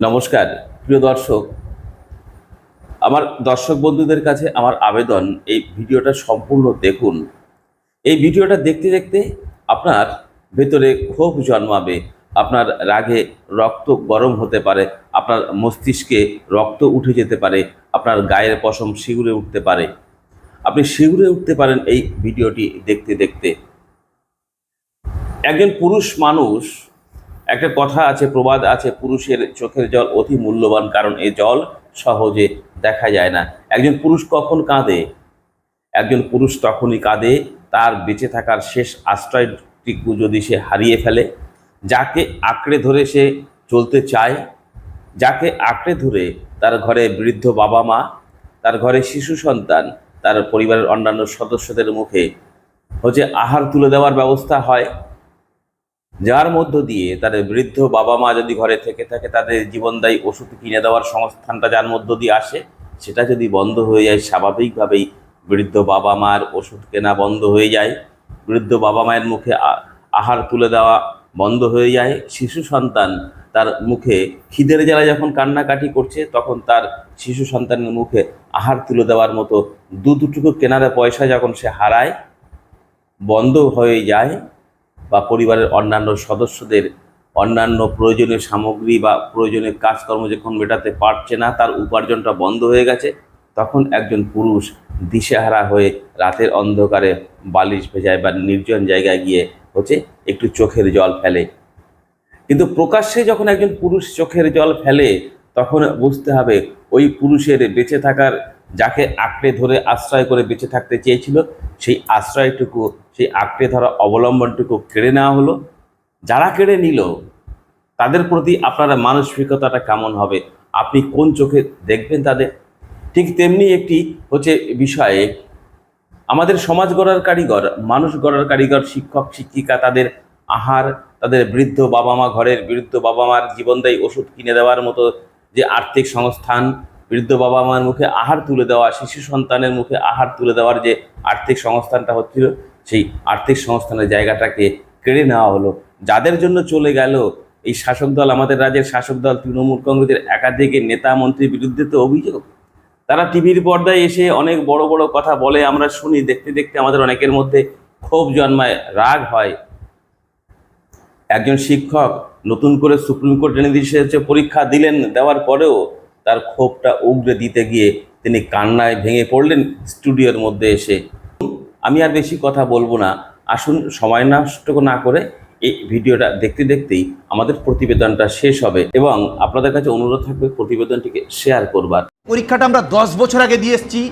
নমস্কার, প্রিয় দর্শক। আমার দর্শক বন্ধুদের কাছে আমার আবেদন, এই ভিডিওটা সম্পূর্ণ দেখুন। এই ভিডিওটা দেখতে দেখতে আপনার ভেতরে ক্ষোভ জন্মাবে, আপনার রাগে রক্ত গরম হতে পারে, আপনার মস্তিষ্কে রক্ত উঠে যেতে পারে, আপনার গায়ের পশম শিগুরে উঠতে পারে। আপনি শিগুরে উঠতে পারেন এই ভিডিওটি দেখতে দেখতে। একজন পুরুষ মানুষ একটা কথা আছে, প্রবাদ আছে, পুরুষের চোখের জল অতি মূল্যবান কারণ এ জল সহজে দেখা যায় না। একজন পুরুষ কখন কাঁদে? একজন পুরুষ তখনই কাঁদে, তার বেঁচে থাকার শেষ আশ্রয়টুকু যদি সে হারিয়ে ফেলে, যাকে আঁকড়ে ধরে সে চলতে চায়, যাকে আঁকড়ে ধরে তার ঘরে বৃদ্ধ বাবা মা, তার ঘরে শিশু সন্তান, তার পরিবারের অন্যান্য সদস্যদের মুখে হচ্ছে আহার তুলে দেওয়ার ব্যবস্থা হয়। যার মধ্য দিয়ে তাদের বৃদ্ধ বাবা মা যদি ঘরে থেকে থাকে, তাদের জীবনদায়ী ওষুধ কিনে দেওয়ার সংস্থানটা যার মধ্য দিয়ে আসে, সেটা যদি বন্ধ হয়ে যায়, স্বাভাবিকভাবেই বৃদ্ধ বাবা মার ওষুধ কেনা বন্ধ হয়ে যায়। বৃদ্ধ বাবা মায়ের মুখে আহার তুলে দেওয়া বন্ধ হয়ে যায়। শিশু সন্তান তার মুখে খিদের জ্বালা যখন কান্নাকাটি করছে, তখন তার শিশু সন্তানের মুখে আহার তুলে দেওয়ার মতো দু দুটুকু কেনার পয়সা যখন সে হারায়, বন্ধ হয়ে যায়। বা পরিবারের অন্যান্য সদস্যদের অন্যান্য প্রয়োজনীয় সামগ্রী বা প্রয়োজনীয় কাজকর্ম যখন মেটাতে পারছে না, তার উপার্জনটা বন্ধ হয়ে গেছে, তখন একজন পুরুষ দিশেহারা হয়ে রাতের অন্ধকারে বালিশ ভেজায় বা নির্জন জায়গায় গিয়ে হচ্ছে একটু চোখের জল ফেলে। কিন্তু প্রকাশ্যে যখন একজন পুরুষ চোখের জল ফেলে, তখন বুঝতে হবে ওই পুরুষের বেঁচে থাকার যাকে আঁকড়ে ধরে আশ্রয় করে বেঁচে থাকতে চেয়েছিল, সেই আশ্রয়টুকু, সেই আঁকড়ে ধরা অবলম্বনটুকু কেড়ে নেওয়া হলো। যারা কেড়ে নিল, তাদের প্রতি আপনার মানসিকতাটা কেমন হবে? আপনি কোন চোখে দেখবেন তাদের? ঠিক তেমনি একটি হচ্ছে বিষয়ে, আমাদের সমাজ গড়ার কারিগর, মানুষ গড়ার কারিগর, শিক্ষক, শিক্ষিকা, তাদের আহার, তাদের বৃদ্ধ বাবা মা ঘরের বৃদ্ধ বাবা মার জীবনদায়ী ওষুধ কিনে দেওয়ার মতো যে আর্থিক সংস্থান বৃদ্ধ বাবা মার মুখে আহার তুলে দেওয়া, শিশু সন্তানের মুখে আহার তুলে দেওয়ার যে আর্থিক সংস্থানটা হচ্ছিল, সেই আর্থিক সংস্থানের জায়গাটাকে কেড়ে নেওয়া হলো। যাদের জন্য চলে গেল, এই শাসক দল, আমাদের রাজ্যের শাসক দল, তৃণমূল কংগ্রেসের একাধিক নেতা মন্ত্রীর বিরুদ্ধে তো অভিযোগ। তারা টিভির পর্দায় এসে অনেক বড় বড় কথা বলে, আমরা শুনি, দেখতে দেখতে আমাদের অনেকের মধ্যে ক্ষোভ জন্মায়, রাগ হয়। একজন শিক্ষক নতুন করে সুপ্রিম কোর্ট নির্দেশে হচ্ছে পরীক্ষা দিলেন, দেওয়ার পরেও তার ক্ষোভটা উগড়ে দিতে গিয়ে তিনি কান্নায় ভেঙে পড়লেন স্টুডিওর মধ্যে এসে। আমি আর বেশি কথা বলব না। আসুন সময় নষ্ট না করে এই ভিডিওটা দেখতে দেখতেই আমাদের প্রতিবেদনটা শেষ হবে এবং আপনাদের কাছে অনুরোধ থাকবে প্রতিবেদনটিকে শেয়ার করবার। পরীক্ষাটা আমরা দশ বছর আগে দিয়ে এসেছি।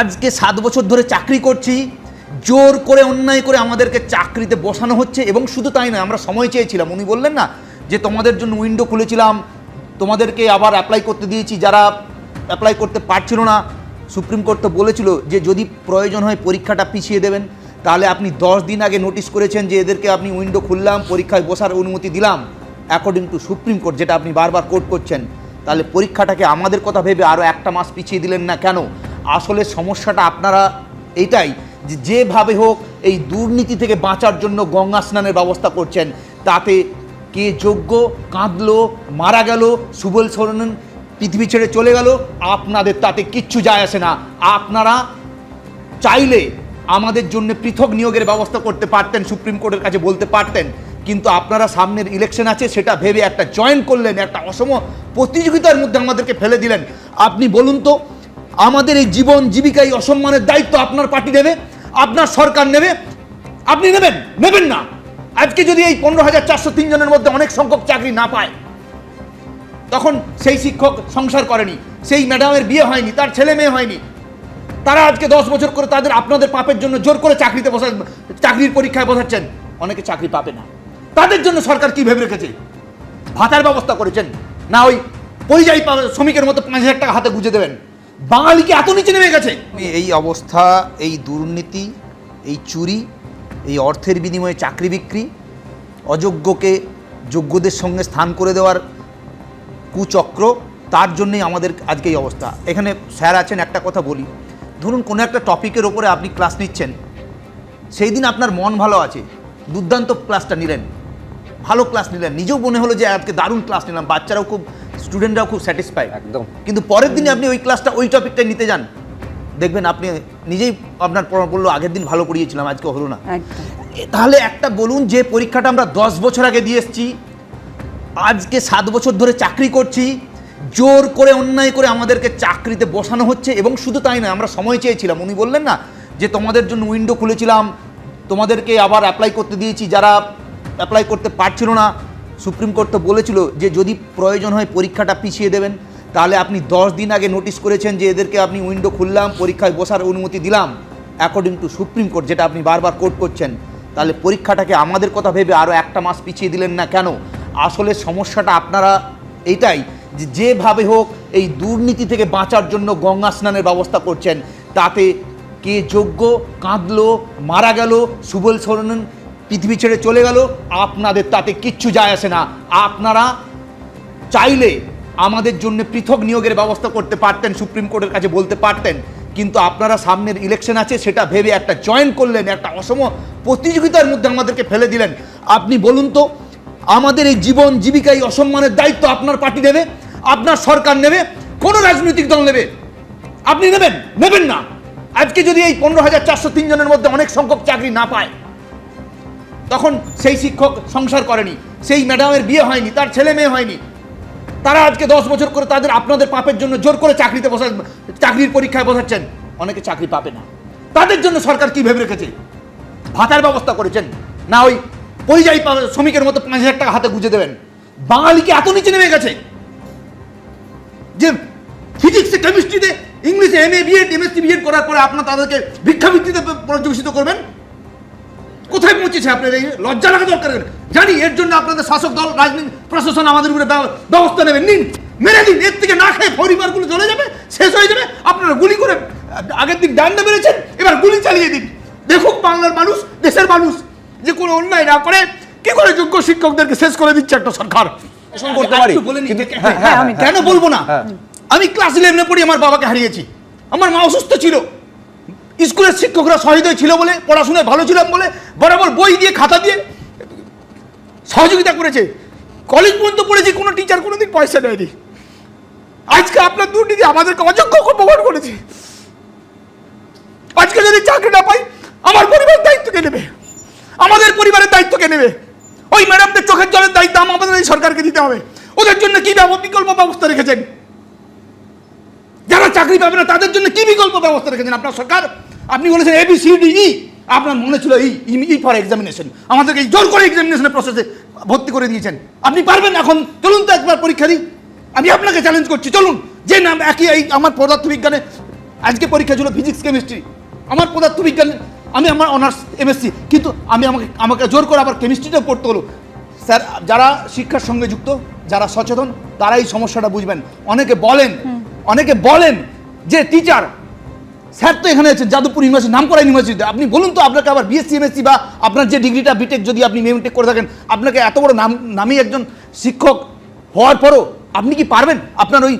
আজকে সাত বছর ধরে চাকরি করছি। জোর করে অন্যায় করে আমাদেরকে চাকরিতে বসানো হচ্ছে এবং শুধু তাই নয়, আমরা সময় চেয়েছিলাম। উনি বললেন না যে, তোমাদের জন্য উইন্ডো খুলেছিলাম তোমাদেরকে আবার অ্যাপ্লাই করতে দিয়েছি, যারা অ্যাপ্লাই করতে পারছিল না, সুপ্রিম কোর্ট তো বলেছিল যে যদি প্রয়োজন হয় পরীক্ষাটা পিছিয়ে দেবেন, তাহলে আপনি দশ দিন আগে নোটিশ করেছেন যে এদেরকে আপনি উইন্ডো খুললাম, পরীক্ষায় বসার অনুমতি দিলাম অ্যাকর্ডিং টু সুপ্রিম কোর্ট যেটা আপনি বারবার কোর্ট করছেন, তাহলে পরীক্ষাটাকে আমাদের কথা ভেবে আরও একটা মাস পিছিয়ে দিলেন না কেন? আসলে সমস্যাটা আপনারা এইটাই, যে যেভাবে হোক এই দুর্নীতি থেকে বাঁচার জন্য গঙ্গা স্নানের ব্যবস্থা করছেন, তাতে কে যোগ্য, কাঁদলো, মারা গেল, সুবল সরেন পৃথিবী ছেড়ে চলে গেল, আপনাদের তাতে কিচ্ছু যায় আসে না। আপনারা চাইলে আমাদের জন্য পৃথক নিয়োগের ব্যবস্থা করতে পারতেন, সুপ্রিম কোর্টের কাছে বলতে পারতেন, কিন্তু আপনারা সামনের ইলেকশন আছে, সেটা ভেবে একটা জয়েন করলেন, একটা অসম প্রতিযোগিতার মধ্যে আমাদেরকে ফেলে দিলেন। আপনি বলুন তো, আমাদের এই জীবন জীবিকা, এই অসম্মানের দায়িত্ব আপনার পার্টি নেবে, আপনার সরকার নেবে, আপনি নেবেন নেবেন না। আজকে যদি এই পনেরো হাজার চারশো তিন জনের মধ্যে অনেক সংখ্যক চাকরি না পায়, তখন সেই শিক্ষক সংসার করেনি, সেই ম্যাডামের বিয়ে হয়নি, তার ছেলে মেয়ে হয়নি। তারা আজকে দশ বছর করে তাদের আপনাদের পাপের জন্য জোর করে চাকরিতে বসা, চাকরির পরীক্ষায় বসাচ্ছেন, অনেকে চাকরি পাবে না। তাদের জন্য সরকার কি ভেবে রেখেছে? ভাতার ব্যবস্থা করেছেন, না ওই পরিযায়ী শ্রমিকের মতো পাঁচ হাজার টাকা হাতে গুঁজে দেবেন। বাঙালি কি এত নিচে নেমে গেছে। এই অবস্থা, এই দুর্নীতি, এই চুরি এই অর্থের বিনিময়ে চাকরি বিক্রি অযোগ্যকে যোগ্যদের সঙ্গে স্থান করে দেওয়ার কুচক্র তার জন্যই আমাদের আজকে এই অবস্থা। এখানে স্যার আছেন একটা কথা বলি। ধরুন কোনো একটা টপিকের ওপরে আপনি ক্লাস নিচ্ছেন সেই দিন আপনার মন ভালো আছে দুর্দান্ত ক্লাসটা নিলেন ভালো ক্লাস নিলেন। নিজেও মনে হলো যে আজকে দারুণ ক্লাস নিলাম বাচ্চারাও খুব স্টুডেন্টরাও খুব স্যাটিসফাই একদম। কিন্তু পরের দিনে আপনি ওই ক্লাসটা ওই টপিকটাই নিতে যান। দেখবেন আপনি নিজেই আপনার বলল আগের দিন ভালো করিয়েছিলাম আজকে হলো না। তাহলে একটা বলুন যে পরীক্ষাটা আমরা দশ বছর আগে দিয়ে এসেছি আজকে সাত বছর ধরে চাকরি করছি জোর করে অন্যায় করে আমাদেরকে চাকরিতে বসানো হচ্ছে এবং শুধু তাই নয় আমরা সময় চেয়েছিলাম। উনি বললেন না যে তোমাদের জন্য উইন্ডো খুলেছিলাম তোমাদেরকে আবার অ্যাপ্লাই করতে দিয়েছি যারা অ্যাপ্লাই করতে পারছিল না সুপ্রিম কোর্ট তো বলেছিল যে যদি প্রয়োজন হয় পরীক্ষাটা পিছিয়ে দেবেন। তাহলে আপনি দশ দিন আগে নোটিশ করেছেন যে এদেরকে আপনি উইন্ডো খুললাম, পরীক্ষায় বসার অনুমতি দিলাম অ্যাকর্ডিং টু সুপ্রিম কোর্ট যেটা আপনি বারবার কোর্ট করছেন। তাহলে পরীক্ষাটাকে আমাদের কথা ভেবে আরও একটা মাস পিছিয়ে দিলেন না কেন? আসলে সমস্যাটা আপনারা এইটাই, যে যেভাবে হোক এই দুর্নীতি থেকে বাঁচার জন্য গঙ্গা স্নানের ব্যবস্থা করছেন, তাতে কে যোগ্য, কাঁদলো, মারা গেল, সুবল সরণন পৃথিবী ছেড়ে চলে গেল, আপনাদের তাতে কিচ্ছু যায় আসে না। আপনারা চাইলে আমাদের জন্য পৃথক নিয়োগের ব্যবস্থা করতে পারতেন, সুপ্রিম কোর্টের কাছে বলতে পারতেন। কিন্তু আপনারা সামনের ইলেকশন আছে, সেটা ভেবে একটা জয়েন করলেন, একটা অসম প্রতিযোগিতার মধ্যে আমাদেরকে ফেলে দিলেন। আপনি বলুন তো, আমাদের এই জীবন জীবিকা, এই অসম্মানের দায়িত্ব আপনার পার্টি নেবে, আপনার সরকার নেবে, কোনো রাজনৈতিক দল নেবে? আপনি নেবেন? নেবেন না। আজকে যদি এই পনেরো হাজার চারশো তিন জনের মধ্যে অনেক সংখ্যক চাকরি না পায়, তখন সেই শিক্ষক সংসার করেনি, সেই ম্যাডামের বিয়ে হয়নি, তার ছেলে মেয়ে হয়নি তারা আজকে দশ বছর করে তাদের আপনাদের পাপের জন্য জোর করে চাকরিতে বসা চাকরির পরীক্ষায় বসাচ্ছেন। অনেকে চাকরি পাবে না। তাদের জন্য সরকার কি ভেবে রেখেছে? ভাতার ব্যবস্থা করেছেন। না ওই পরিযায়ী শ্রমিকের মতো পাঁচ হাজার টাকা হাতে গুঁজে দেবেন। বাঙালিকে এত নিচে নেমে গেছে যে ফিজিক্সে কেমিস্ট্রিতে ইংলিশে M A BEd MSc BEd করার পরে আপনার তাদেরকে ভিক্ষাবৃত্তিতে পর্যবেসিত করবেন। কোথায় পৌঁছেছে আপনার এই লজ্জা লাগা দরকার জানি এর জন্য আপনাদের শাসক দল রাজনীতি প্রশাসন আমাদের উপরে ব্যবস্থা নেবেন নিন মেরে দিন। এর থেকে না খেয়ে পরিবারগুলো চলে যাবে শেষ হয়ে যাবে। আপনারা গুলি করে আগের দিন ডান্ডা মেরেছেন এবার গুলি চালিয়ে দিন। দেখুক বাংলার মানুষ দেশের মানুষ যে কোনো অন্যায় না করে কি করে যোগ্য শিক্ষকদেরকে শেষ করে দিচ্ছে একটা সরকার? করতে পারি। হ্যাঁ, আমি হ্যাঁ, কেন বলব না? হ্যাঁ। আমি ক্লাস ইলেভেনে পড়ি আমার বাবাকে হারিয়েছি। আমার মা অসুস্থ ছিল। স্কুলের শিক্ষকরা সহৃদয় ছিল বলে পড়াশোনায় ভালো ছিলাম বলে, বরাবর বই দিয়ে, খাতা দিয়ে সহযোগিতা করেছে। কলেজ পর্যন্ত পড়েছি, কোনো টিচার কোনোদিন পয়সা দেয়নি। আজকে আপনার দুর্নীতি আমাদেরকে অযোগ্য প্রমাণ করেছে। আজকে যদি চাকরি না পাই, আমার পরিবার দায়িত্ব কে নেবে? আমাদের পরিবারের দায়িত্ব কে নেবে? ওই ম্যাডামদের চোখের জলের দায়িত্ব আমাদের এই সরকারকে দিতে হবে। ওদের জন্য কি বিকল্প ব্যবস্থা রেখেছেন? যারা চাকরি পাবে না, তাদের জন্য কি বিকল্প ব্যবস্থা রেখেছেন আপনার সরকার? আপনি বলেছেন A B C D E আপনার মনে ছিল ই ই ফর এক্সামিনেশন আমাদেরকে এই জোর করে এক্সামিনেশনের প্রসেসে ভর্তি করে দিয়েছেন। আপনি পারবেন এখন? চলুন তো একবার পরীক্ষা দিই। আমি আপনাকে চ্যালেঞ্জ করছি চলুন। যে নাম একই এই আমার পদার্থবিজ্ঞানে আজকে পরীক্ষা ছিল ফিজিক্স কেমিস্ট্রি আমার পদার্থবিজ্ঞান আমি আমার অনার্স এমএসসি কিন্তু আমি আমাকে আমাকে জোর করে আবার কেমিস্ট্রিটাও পড়তে হলো। স্যার যারা শিক্ষার সঙ্গে যুক্ত যারা সচেতন তারা এই সমস্যাটা বুঝবেন। অনেকে বলেন অনেকে বলেন যে টিচার স্যার তো এখানে আছেন, যাদবপুর ইউনিভার্সিটি নাম করা ইউনিভার্সিটি আপনি বলুন তো আপনাকে আবার বিএসসি এমএসসি বা আপনার যে ডিগ্রিটা বিটেক যদি আপনি মেমটেক করে থাকেন, আপনাকে এত বড় নাম, নামী একজন শিক্ষক হওয়ার পরও আপনি কি পারবেন? আপনার ওই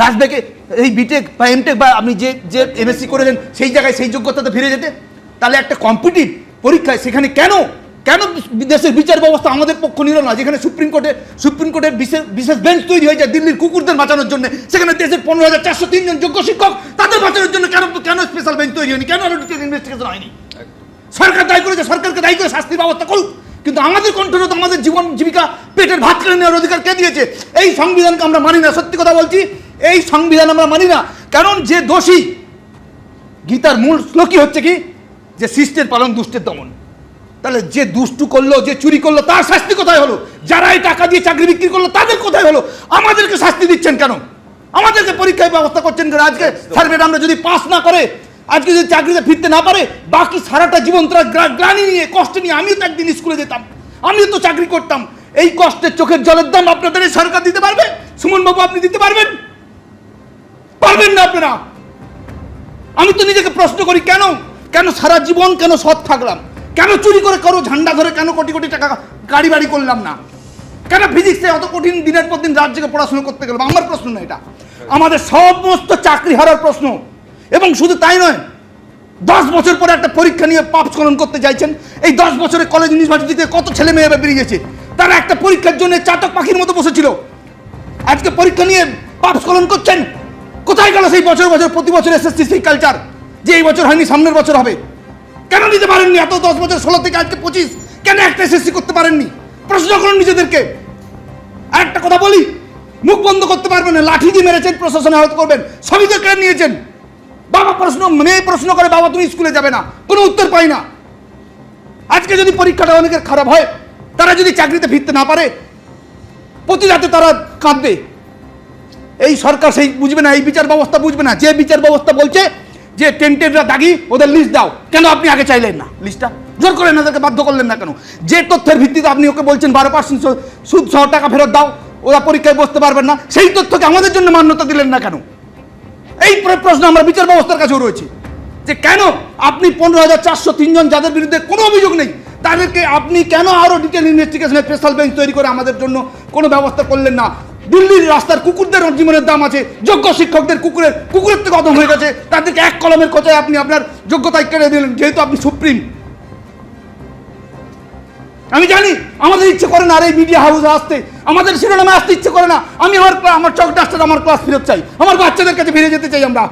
লাস্ট ব্যাকে এই বিটেক বা এমটেক বা আপনি যে যে এমএসসি করেছেন, সেই জায়গায় সেই যোগ্যতাতে ফিরে যেতে? তাহলে একটা কম্পিটিভ পরীক্ষায় সেখানে কেন কেন দেশের বিচার ব্যবস্থা আমাদের পক্ষ নিল না? যেখানে সুপ্রিম কোর্টে সুপ্রিম কোর্টের বিশেষ বিশেষ বেঞ্চ তৈরি হয়ে যায় দিল্লির কুকুরদের বাঁচানোর জন্য সেখানে দেশের পনেরো হাজার চারশো তিনজন যোগ্য শিক্ষক তাদের বাঁচানোর জন্য কেন কেন স্পেশাল বেঞ্চ তৈরি হয়নি? কেন ইনভেস্টিগেশন হয়নি? সরকার দায়ী করেছে সরকারকে দায়ী করে শাস্তির ব্যবস্থা করুক। কিন্তু আমাদের কণ্ঠরত আমাদের জীবন জীবিকা পেটের ভাত কেড়ে নেওয়ার অধিকার কে দিয়েছে? এই সংবিধানকে আমরা মানি না সত্যি কথা বলছি এই সংবিধান আমরা মানি না। কারণ যে দোষী গীতার মূল শ্লোকই হচ্ছে কি? যে শিষ্টের পালন দুষ্টের দমন। তাহলে যে দুষ্টু করল, যে চুরি করল, তার শাস্তি কোথায় হলো? যারা এই টাকা দিয়ে চাকরি বিক্রি করল, তাদের কোথায় হলো? আমাদেরকে শাস্তি দিচ্ছেন কেন? আমাদেরকে পরীক্ষায় ব্যবস্থা করছেন কেন? আজকে স্যার আমরা যদি পাস না করে, আজকে যদি চাকরিতে ফিরতে না পারে, বাকি সারাটা জীবন তারা গ্লা- গ্লানি নিয়ে, কষ্ট নিয়ে আমিও তো একদিন স্কুলে যেতাম, আমিও তো চাকরি করতাম। এই কষ্টের চোখের জলের দাম আপনাদের সরকার দিতে পারবে? সুমন বাবু আপনি দিতে পারবেন? পারবেন না আপনারা। আমি তো নিজেকে প্রশ্ন করি, কেন? কেন সারা জীবন কেন সৎ থাকলাম? কেন চুরি করে করো, ঝান্ডা ধরে কেন কোটি কোটি টাকা গাড়ি বাড়ি করলাম না? কেন ফিজিক্সে অত কঠিন দিনের পর দিন জেগে পড়াশোনা করতে গেলাম? আমার প্রশ্ন না এটা। আমাদের সমস্ত চাকরি হারার প্রশ্ন। এবং শুধু তাই নয়, দশ বছর পরে একটা পরীক্ষা নিয়ে পাপ স্খলন করতে চাইছেন। এই দশ বছরে কলেজ ইউনিভার্সিটিতে কত ছেলে মেয়ে এবার বেরিয়ে গেছে? তারা একটা পরীক্ষার জন্য চাতক পাখির মতো বসেছিল। আজকে পরীক্ষা নিয়ে পাপ স্খলন করছেন? কোথায় গেল সেই বছর বছর? প্রতি বছর এসএসসি, সেই কালচার যে এই বছর হয়নি, সামনের বছর হবে। কেন নিতে পারেননি? এত দশ বছর, ষোলো থেকে আজকে পঁচিশ, কেন একটা এসএসসি করতে পারেননি? প্রশ্ন করুন নিজেদেরকে। আর একটা কথা বলি, মুখ বন্ধ করতে পারবেন না, লাঠি দিয়ে মেরেছেন, প্রশাসনে আহত করবেন সবই তো কেড়ে নিয়েছেন। বাবা প্রশ্ন, মেয়ে প্রশ্ন করে, বাবা তুমি স্কুলে যাবে না, কোনো উত্তর পাই না। আজকে যদি পরীক্ষাটা অনেকের খারাপ হয়, তারা যদি চাকরিতে ফিরতে না পারে, প্রতি রাতে তারা কাঁদবে। এই সরকার সেই বুঝবে না, এই বিচার ব্যবস্থা বুঝবে না, যে বিচার ব্যবস্থা বলছে যে টেন্টেডরা দাগি ওদের লিস্ট দাও। কেন আপনি আগে চাইলেন না? লিস্টটা জোর করে এনাদেরকে বাধ্য করলেন না কেন? যে তথ্যের ভিত্তিতে আপনি ওকে বলছেন বারো পার্সেন্ট সুদ সহ টাকা ফেরত দাও ওরা পরীক্ষায় বসতে পারবেন না সেই তথ্যকে আমাদের জন্য মান্যতা দিলেন না কেন? এই প্র- প্রশ্ন আমরা বিচার ব্যবস্থার কাছেও রয়েছে। যে কেন আপনি পনেরো হাজার চারশো তিনজন যাদের বিরুদ্ধে কোনো অভিযোগ নেই তাদেরকে আপনি কেন আরও ডিটেল ইনভেস্টিগেশনের স্পেশাল বেঞ্চ তৈরি করে আমাদের জন্য কোনো ব্যবস্থা করলেন না? দিল্লির রাস্তার কুকুরদের জীবনের দাম আছে, যোগ্য শিক্ষকদের কুকুরের কুকুরের থেকে অদম হয়ে গেছে। তাদেরকে এক কলমের কোচায় আপনি আপনার যোগ্যতায় কেড়ে দিলেন, যেহেতু আপনি সুপ্রিম। আমি জানি, আমাদের ইচ্ছে করে না আর এই মিডিয়া হাউসে আসতে। আমাদের শিরোনামে আসতে ইচ্ছে করে না। আমি আমার আমার চক ডাস্টার আমার ক্লাস ফিরত চাই। আমার বাচ্চাদের কাছে ফিরে যেতে চাই আমরা।